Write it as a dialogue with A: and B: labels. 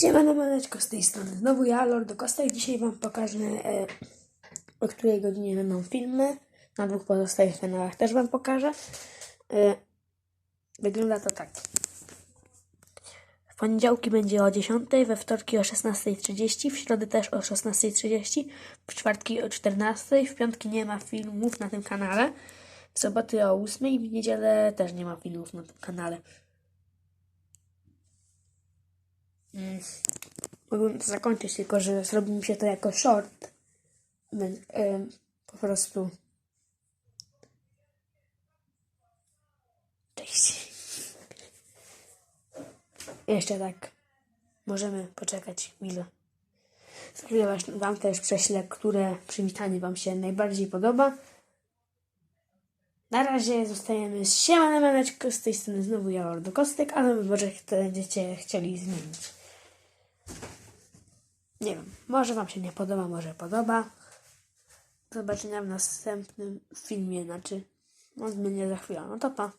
A: Siemano maneczko z tej strony. Znowu ja, Lord Kostek. Dzisiaj Wam pokażę, e, o której godzinie będą filmy. Na dwóch pozostałych kanałach też Wam pokażę. E, wygląda to tak. W poniedziałki będzie o 10, we wtorki o 16.30, w środę też o 16.30, w czwartki o 14.00, w piątki nie ma filmów na tym kanale, w soboty o 8.00 i w niedzielę też nie ma filmów na tym kanale. Mm. Mogłem to zakończyć, tylko że zrobi mi się to jako short. Po prostu. Cześć. Jeszcze tak. Możemy poczekać chwilę. Spróbuję was- Wam też prześlę, które przywitanie Wam się najbardziej podoba. Na razie zostajemy z siemanem maneczko, z tej strony znowu ja, Lordo Kostek, ale może będziecie chcieli zmienić. Nie wiem, może Wam się nie podoba, może podoba. Do zobaczenia w następnym filmie, znaczy, no zmienię za chwilę. No to pa.